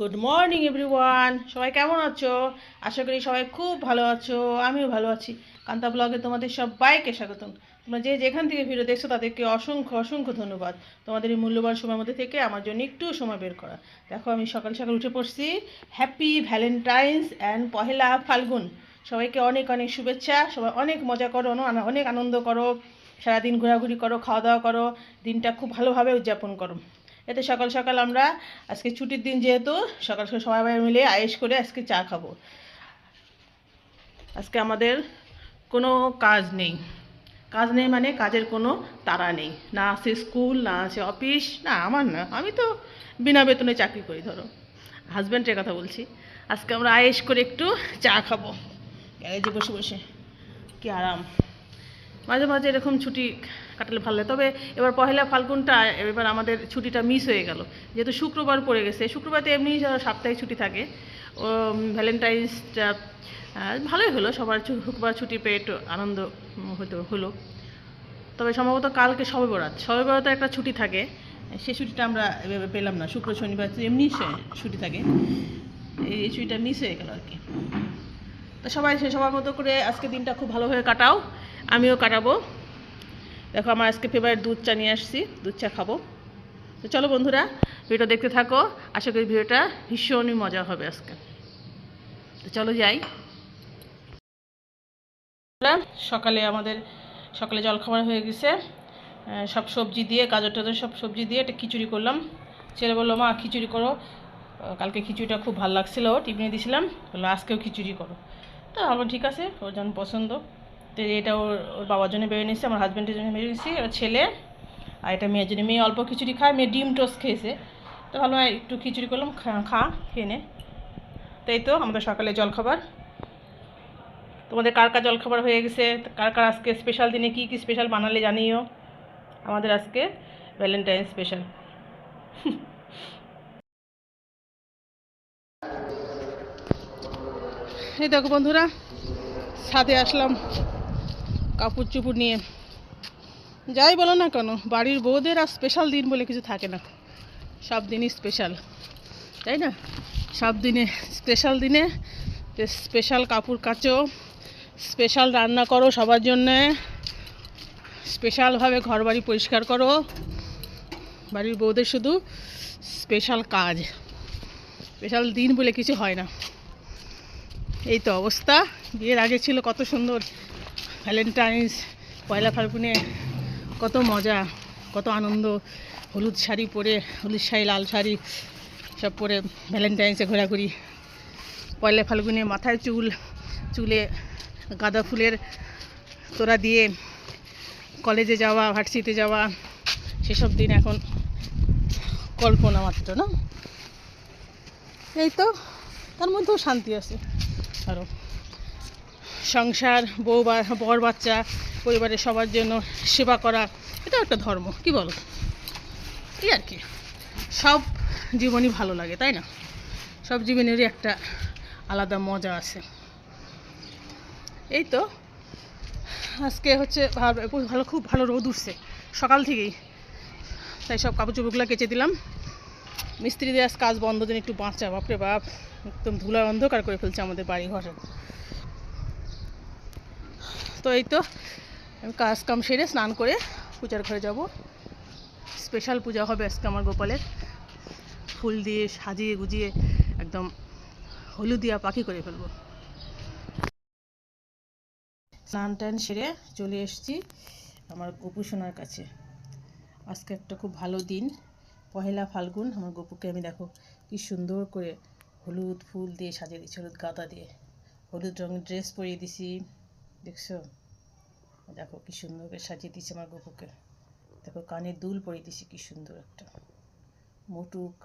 Good morning everyone সবাই কেমন আছো? আশা করি সবাই খুব ভালো আছো। আমিও ভালো আছি। কান্তা ব্লগে তোমাদের সব সবাইকে স্বাগতম। তোমরা যে যেখান থেকে ভিডিও দেখছ, তাদেরকে অসংখ্য অসংখ্য ধন্যবাদ। তোমাদের এই মূল্যবান সময়ের মধ্যে থেকে আমার জন্য একটু সময় বের করা। দেখো, আমি সকাল সকাল উঠে পড়ছি। Happy valentine's and Pohela Falgun. সবাইকে অনেক অনেক শুভেচ্ছা। সবাই অনেক মজা করো, অন- অনেক আনন্দ করো। সারাদিন ঘোরাঘুরি করো, খাওয়া দাওয়া করো। দিনটা খুব ভালোভাবে উদযাপন করো। এতে সকাল সকাল আমরা আজকে ছুটির দিন যেহেতু, সকাল সকাল সবাই মিলে আয়েস করে আজকে চা খাব। আজকে আমাদের কোনো কাজ নেই। কাজ নেই মানে কাজের কোনো তাড়া নেই। না আছে স্কুল, না আছে অফিস, না আমার না। আমি তো বিনা বেতনে চাকরি করি, ধরো। হাজব্যান্ডের কথা বলছি। আজকে আমরা আয়েস করে একটু চা খাব। গ্যারেজে বসে বসে। কি আরাম। মাঝে মাঝে এরকম ছুটি কাটালে ভালো লাগে। তবে এবার পহেলা ফাল্গুনটা, এবার আমাদের ছুটিটা মিস হয়ে গেল। যেহেতু শুক্রবার পড়ে গেছে, শুক্রবার তো এমনি সাপ্তাহিক ছুটি থাকে। ও ভ্যালেন্টাইন্সটা ভালোই হলো। সবার শুক্রবার ছুটি পেয়ে একটু আনন্দ হতো হলো। তবে সম্ভবত কালকে সবে বরাত সবে বরাতে একটা ছুটি থাকে। সে ছুটিটা আমরা এভাবে পেলাম না। শুক্র, শনিবার এমনি ছুটি থাকে। এই ছুটিটা মিস হয়ে গেল আর কি। তো সবাই সে সবার মতো করে আজকে দিনটা খুব ভালোভাবে কাটাও। আমিও কাটাবো। দেখো আমার আজকে ফেভারিট দুধ চা নিয়ে আসছি, দুধ চা খাব। তো চলো বন্ধুরা, ভিডিওটা দেখতে থাকো। আশা করি ভিডিওটা ভীষণই মজা হবে আজকে। তো চলো যাই। সকালে আমাদের, সকালে জলখাবার হয়ে গেছে। সব সবজি দিয়ে, গাজর টাজর সব সবজি দিয়ে একটা খিচুড়ি করলাম। ছেলে বলল, মা, খিচুড়ি করো। কালকে খিচুড়িটা খুব ভালো লাগছিল, টিফিনে দিয়েছিলাম বলল, আজকেও খিচুড়ি করো। তো আমার ঠিক আছে ওর যেমন পছন্দ। তো এটা ওর ওর বাবার জন্য বেরিয়ে নিয়েছি, আমার হাজব্যান্ডের জন্য বেরিয়ে নিয়েছি ওর ছেলে, আর এটা মেয়ের জন্য। মেয়ে অল্প খিচুড়ি খায়, মেয়ে ডিম টোস্ট খেয়েছে। তো ভালো একটু খিচুড়ি করলাম, খা- খেয়ে নে। তো এই তো, আমাদের সকালে জলখাবার। তোমাদের কার কার জলখাবার হয়ে গেছে? কার কার আজকে স্পেশাল দিনে কী কী স্পেশাল বানালে জানিও? আমাদের আজকে ভ্যালেন্টাইন স্পেশাল এই দেখো বন্ধুরা সাথে আসলাম। কাপড় চুপড় নিয়ে যাই বলো না কেন, বাড়ির বউদের আর স্পেশাল দিন বলে কিছু থাকে না। সব দিনই স্পেশাল তাই না? সব দিনে স্পেশাল দিনে স্পেশাল কাপড় কাচো স্পেশাল রান্না করো সবার জন্যে স্পেশালভাবে ঘর বাড়ি পরিষ্কার করো। বাড়ির বউদের শুধু স্পেশাল কাজ স্পেশাল দিন বলে কিছু হয় না। এই তো অবস্থা, বিয়ের আগে ছিল কত সুন্দর। ভ্যালেন্টাইন্স, পয়লা ফাল্গুনে কত মজা, কত আনন্দ। হলুদ শাড়ি পরে, হলুদ শাড়ি, লাল শাড়ি সব পরে ভ্যালেন্টাইন্সে ঘোরাঘুরি। পয়লা ফাল্গুনে মাথায় চুল, চুলে গাঁদা ফুলের তোড়া দিয়ে কলেজে যাওয়া, ভার্সিটিতে যাওয়া, সেসব দিন এখন কল্পনা মাত্র, না? এই তো, তার মধ্যেও শান্তি আছে। আরও সংসার, বউ বা, বর বাচ্চা, পরিবারের সবার জন্য সেবা করা এটাও একটা ধর্ম, কি বলো? এই আর কি। সব জীবনই ভালো লাগে, তাই না? সব জীবনেরই একটা আলাদা মজা আছে। এই তো, আজকে হচ্ছে ভালো খুব ভালো রোদ উঠছে, সকাল থেকেই। তাই সব কাপড় চোপড়গুলো কেচে দিলাম। মিস্ত্রিদের আজ কাজ বন্ধ দিন একটু বাঁচা, বাপরে বাপ, একদম ধুলার অন্ধকার করে ফেলছে আমাদের বাড়ি ঘরে তো এই তো আমি কাজ কাম সেরে স্নান করে পূজার ঘরে যাব। স্পেশাল পূজা হবে আজকে আমার গোপালের। ফুল দিয়ে সাজিয়ে গুজিয়ে একদম হলুদিয়া পাখি করে ফেলব। স্নান টান সেরে চলে এসেছি আমার গপু সোনার কাছে। আজকে একটা খুব ভালো দিন। পহেলা ফাল্গুন, আমার গপুকে আমি দেখো কি সুন্দর করে হলুদ ফুল দিয়ে সাজিয়ে দিচ্ছি হলুদ গাঁদা দিয়ে। হলুদ রঙের ড্রেস পরিয়ে দিছি। দেখছ? দেখো কি সুন্দর করে সাজিয়ে দিচ্ছি আমার গপুকে দেখো কানের দুল পরিয়ে দিছি কি সুন্দর একটা। মুটুক।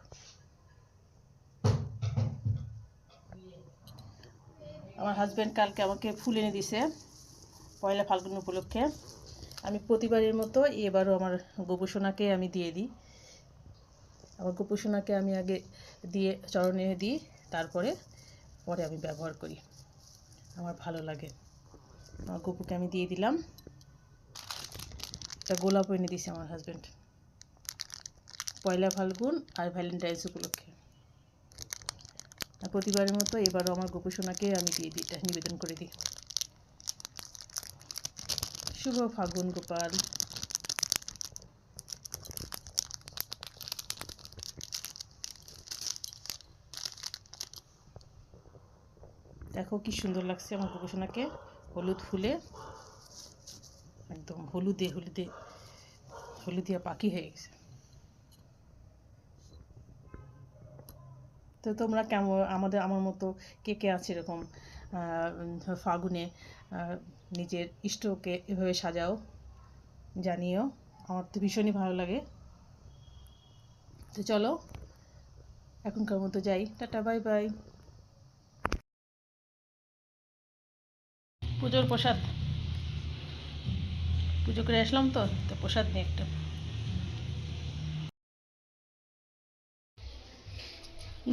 আমার হাজব্যান্ড কালকে আমাকে ফুল এনে দিছে পয়লা ফাল্গুন উপলক্ষে। আমি প্রতিবারের মতো এবারও আমার গোপুসোনাকে আমি দিয়ে দিই। আমার গোপুসোনাকে আমি আগে দিয়ে, চরণে দিই, তারপরে, পরে আমি ব্যবহার করি। আমার ভালো লাগে। গপুকে আমি দিয়ে দিলাম। একটা গোলাপ এনে দিয়েছে আমার হাজব্যান্ড পয়লা ফাল্গুন আর ভ্যালেন্টাইন্স উপলক্ষে। প্রতিবারের মতো এবারও আমার গোপসোনাকে আমি দিয়ে দিই, এটা নিবেদন করে দিই। শুভ ফাগুন, গোপাল। দেখো কি সুন্দর লাগছে আমার গোপসোনাকে হলুদ ফুলে একদম হলুদে হলুদে, হলুদিয়া পাখি হয়ে গেছে। তো তোমরা কেমন, আমাদের, আমার মতো কে কে আছে এরকম ফাগুনে নিজের ইষ্টকে এভাবে সাজাও, জানিও, আমার তো ভীষণই ভালো লাগে। তো চলো, এখনকার মতো যাই, টাটা, বাই বাই। পুজোর প্রসাদ। পুজো করে আসলাম তো তো প্রসাদ নিয়ে একটা।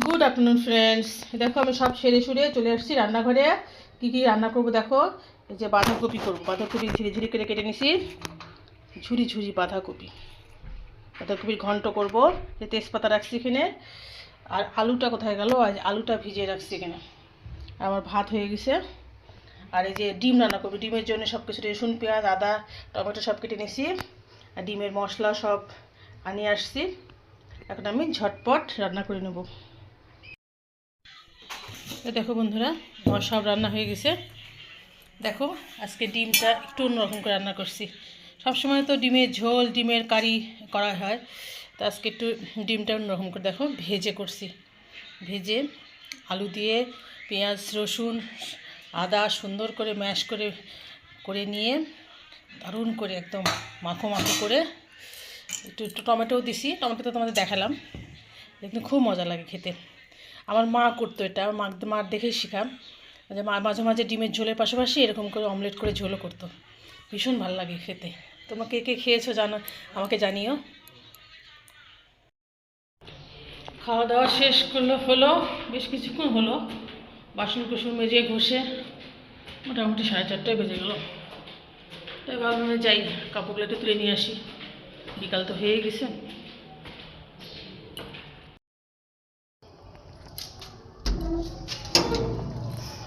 গুড আফটারনুন ফ্রেন্ডস দেখো, আমি সব সেরে সুরে চলে আসছি রান্নাঘরে। কী কী রান্না করব দেখো? এই যে বাঁধাকপি করব। বাঁধাকপি ঝিরি ঝিরি করে কেটে নিছি। ঝুরি ঝুরি বাঁধাকপি। বাঁধাকপির ঘন্ট করব। যে তেজপাতা রাখছি এখানে। আর আলুটা কোথায় গেল? আলুটা ভিজিয়ে রাখছি এখানে। আমার ভাত হয়ে গেছে। আর এই যে ডিম রান্না করব, ডিমের জন্য সব কিছু রসুন, পেঁয়াজ, আদা, টমেটো সব কেটে নিয়েছি। আর ডিমের মশলা সব আনিয়ে আসছি। এখন আমি ঝটপট রান্না করে নেব। দেখো বন্ধুরা, আমার সব রান্না হয়ে গেছে। দেখো, আজকে ডিমটা একটু অন্যরকম করে রান্না করছি। সবসময় তো ডিমের ঝোল, ডিমের কারি করা হয়। তো আজকে একটু ডিমটা অন্যরকম করে দেখো, ভেজে করছি। ভেজে আলু দিয়ে পেঁয়াজ, রসুন আদা সুন্দর করে ম্যাশ করে করে নিয়ে দারুণ করে একদম মাখো মাখো করে একটু একটু টমেটোও দিছি, টমেটো তো তোমাদের দেখালাম। কিন্তু খুব মজা লাগে খেতে। আমার মা করতো এটা, আমার মা মার দেখেই শিখাম। যে মা মাঝে মাঝে ডিমের ঝোলের পাশাপাশি এরকম করে অমলেট করে ঝোলও করতো। ভীষণ ভালো লাগে খেতে। তোমরা কে কে খেয়েছো জানো, আমাকে জানিও। খাওয়া দাওয়া শেষ করল, হলো, বেশ কিছুক্ষণ হলো। বাসন কুসন মেজে ঘষে মোটামুটি সাড়ে চারটায় বেজে গেলো। তাই ভাবলাম যাই, কাপড়গুলো একটু তুলে নিয়ে আসি। বিকাল তো হয়ে গেছে।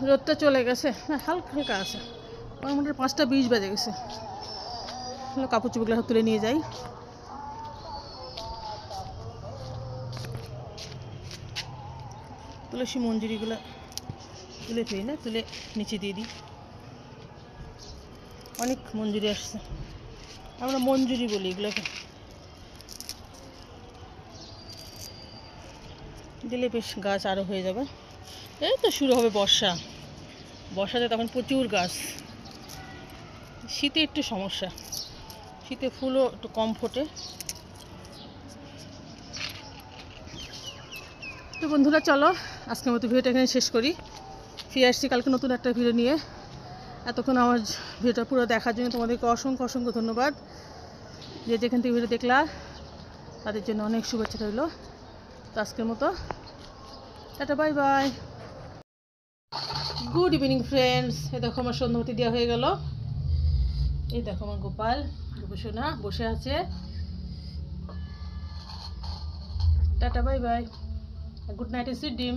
রোদটা চলে গেছে না হালকা হালকা আছে। মোটামুটি পাঁচটা বিশ বেজে গেছে। কাপড় চোপড়গুলো সব তুলে নিয়ে যাই। তুলসী মঞ্জুরিগুলো তুলে ফেলি না, তুলে নিচে দিয়ে দিই। অনেক মঞ্জুরি আসছে। আমরা মঞ্জুরি বলি এগুলোকে। দিলে বেশ গাছ আরও হয়ে যাবে। এই তো শুরু হবে বর্ষা। বর্ষাতে তখন প্রচুর গাছ। শীতে একটু সমস্যা। শীতে ফুলও একটু কম ফোটে। তো বন্ধুরা, চলো, আজকের মতো ভিডিওটা এখানে শেষ করি। ফিরে আসছি কালকে নতুন একটা ভিডিও নিয়ে। এতক্ষণ আমার ভিডিওটা পুরো দেখার জন্য তোমাদেরকে অসংখ্য অসংখ্য ধন্যবাদ। যে যেখান থেকে ভিডিও দেখলা, তাদের জন্য অনেক শুভেচ্ছা রইল। তো আজকের মতো, tata bye bye good evening friends এ দেখো আমার সন্ধ্যাবতী দেওয়া হয়ে গেল। এই দেখো আমার গোপাল, গোপসোনা বসে আছে। Tata bye bye good night sweet dream